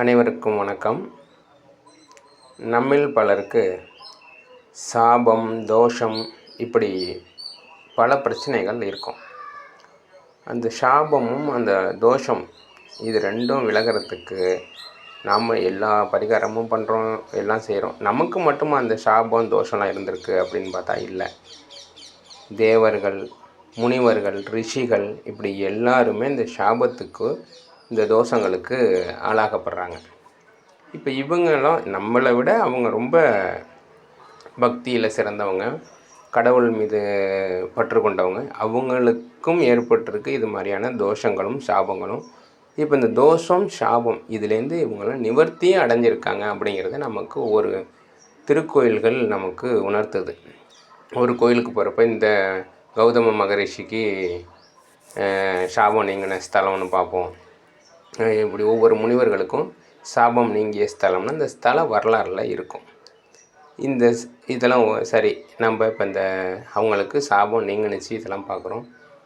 அனைவருக்கும் வணக்கம். நம்மில் பலருக்கு சாபம் தோஷம் இப்படி பல பிரச்சனைகள் இருக்கும். அந்த சாபமும் அந்த தோஷம் இது ரெண்டும் விலகிறதுக்கு நாம் எல்லா பரிகாரமும் பண்ணுறோம் எல்லாம் செய்கிறோம் நமக்கு மட்டும் அந்த சாபம் தோஷம்லாம் இருந்திருக்கு அப்படின்னு பார்த்தா இல்லை. தேவர்கள் முனிவர்கள் ரிஷிகள் இப்படி எல்லாருமே இந்த சாபத்துக்கு இந்த தோஷங்களுக்கு ஆளாகப்படுறாங்க இப்போ இவங்கெல்லாம் நம்மளை விட அவங்க ரொம்ப பக்தியில் சிறந்தவங்க கடவுள் மீது பற்று கொண்டவங்க. அவங்களுக்கும் ஏற்பட்டிருக்கு இது மாதிரியான தோஷங்களும் சாபங்களும். இப்போ இந்த தோஷம் சாபம் இதுலேருந்து இவங்களாம் நிவர்த்தியே அடைஞ்சிருக்காங்க அப்படிங்கிறத நமக்கு ஒரு திருக்கோயில்கள் நமக்கு உணர்த்துது. ஒரு கோயிலுக்கு போகிறப்ப இந்த கௌதம மகரிஷிக்கு சாபம் நீங்கின ஸ்தலம்னு பார்ப்போம். இப்படி ஒவ்வொரு முனிவர்களுக்கும் சாபம் நீங்கிய ஸ்தலம்னு இந்த ஸ்தல வரலாறில் இருக்கும். இந்த ஸ்- இதெல்லாம் சரி நம்ம இப்போ இந்த அவங்களுக்கு சாபம் நீங்கினுச்சு இதெல்லாம் பார்க்குறோம்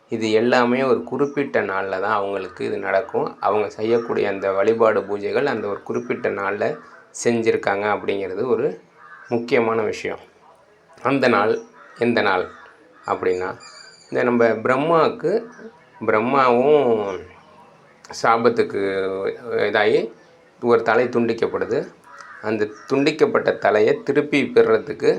இது எல்லாமே ஒரு குறிப்பிட்ட நாளில் தான் அவங்களுக்கு இது நடக்கும். அவங்க செய்யக்கூடிய அந்த வழிபாடு பூஜைகள் அந்த ஒரு குறிப்பிட்ட நாளில் செஞ்சுருக்காங்க அப்படிங்கிறது ஒரு முக்கியமான விஷயம். அந்த நாள் எந்த நாள் அப்படின்னா இந்த நம்ம பிரம்மாவுக்கு பிரம்மாவும் சாபத்துக்கு இதாகி ஒரு தலை துண்டிக்கப்படுது. அந்த துண்டிக்கப்பட்ட தலையை திருப்பி பெறுறதுக்கு